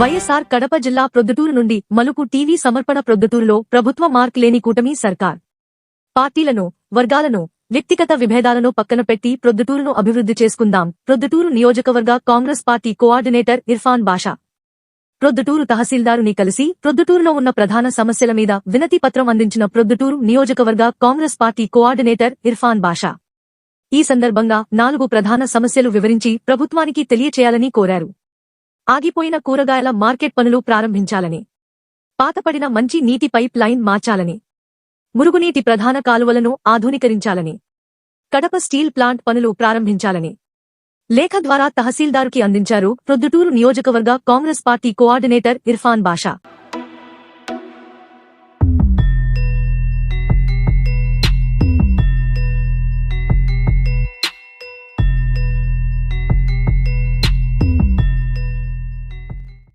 వైఎస్ఆర్ కడప జిల్లా ప్రొద్దుటూరు నుండి Maluku TV సమర్పణ ప్రొద్దుటూరులో ప్రభుత్వ మార్క్ లేని కూటమి సర్కార్. పార్టీలను వర్గాలను వ్యక్తిగత విభేదాలను పక్కన పెట్టి ప్రొద్దుటూరును అభివృద్ధి చేసుకుందాం. ప్రొద్దుటూరు నియోజకవర్గ కాంగ్రెస్ పార్టీ కోఆర్డినేటర్ ఇర్ఫాన్ బాషా. ప్రొద్దుటూరు తహసీల్దారుని కలిసి ప్రొద్దుటూరులో ఉన్న ప్రధాన సమస్యల మీద వినతి పత్రం అందించిన ప్రొద్దుటూరు నియోజకవర్గ కాంగ్రెస్ పార్టీ కోఆర్డినేటర్ ఇర్ఫాన్ బాషా. ఈ సందర్భంగా నాలుగు ప్రధాన సమస్యలు వివరించి ప్రభుత్వానికి తెలియచేయాలని కోరారు. ఆగిపోయిన కూరగాయల మార్కెట్ పనులు ప్రారంభించాలని. పాతపడిన మంచి నీటి పైప్ లైన్ మార్చాలని. మురుగునీటి ప్రధాన కాలువలను ఆధునీకరించాలని. కడప స్టీల్ ప్లాంట్ పనులు ప్రారంభించాలని. లేఖ ద్వారా తహసీల్దారుకి అందించారు ప్రొద్దుటూరు నియోజకవర్గ కాంగ్రెస్ పార్టీ కోఆర్డినేటర్ ఇర్ఫాన్ బాషా.